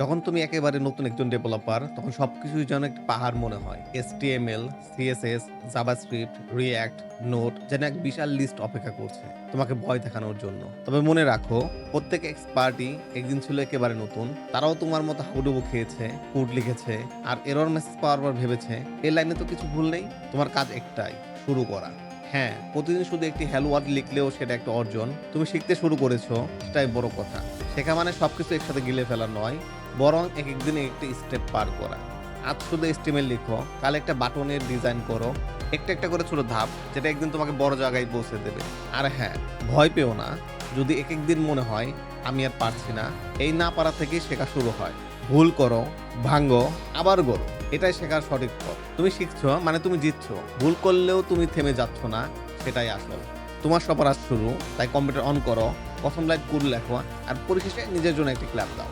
যখন তুমি একেবারে নতুন একজন ডেভেলপার তখন সবকিছুই যেন একটি পাহাড় মনে হয়। HTML CSS JavaScript React Node যেন এক বিশাল লিস্ট অপেক্ষা করছে তোমাকে ভয় দেখানোর জন্য। তবে মনে রাখো, প্রত্যেক এক্সপার্টই একদিন ছিল একেবারে নতুন। তারাও তোমার মতো হাবুডুবু খেয়েছে কোড লিখেছে আর এরর মেসেজ পাওয়ার পর ভেবেছে, এই লাইনে তো কিছু ভুল নেই, তোমার কাজ একটাই, শুরু করা। হ্যাঁ প্রতিদিন শুধু একটি হ্যালো ওয়ার্ড লিখলেও সেটা একটা অর্জন। তুমি শিখতে শুরু করেছ, সেটাই বড় কথা। শেখা মানে সব কিছু একসাথে গিলে ফেলা নয়, বরং এক একদিন একটি স্টেপ পার করা। আজ শুধু এস্টিমেল লিখো, কাল একটা বাটনের ডিজাইন করো, একটা একটা করে ছোট ধাপ, যেটা একদিন তোমাকে বড় জায়গায় পৌঁছে দেবে। আর হ্যাঁ ভয় পেও না, যদি এক একদিন মনে হয়, আমি আর পারছি না, এই না পারা থেকেই শেখা শুরু হয়। ভুল করো ভাঙ্গো আবার গড়ো। এটাই শেখার সঠিক পথ। তুমি শিখছো মানে তুমি জিতছো। ভুল করলেও তুমি থেমে যাচ্ছ না, সেটাই আসল। তোমার সবার আজ শুরু, তাই কম্পিউটার অন করো, প্রথম লাইট কোড লেখো, আর পরিশেষে নিজের জন্য একটি ক্লাব দাও।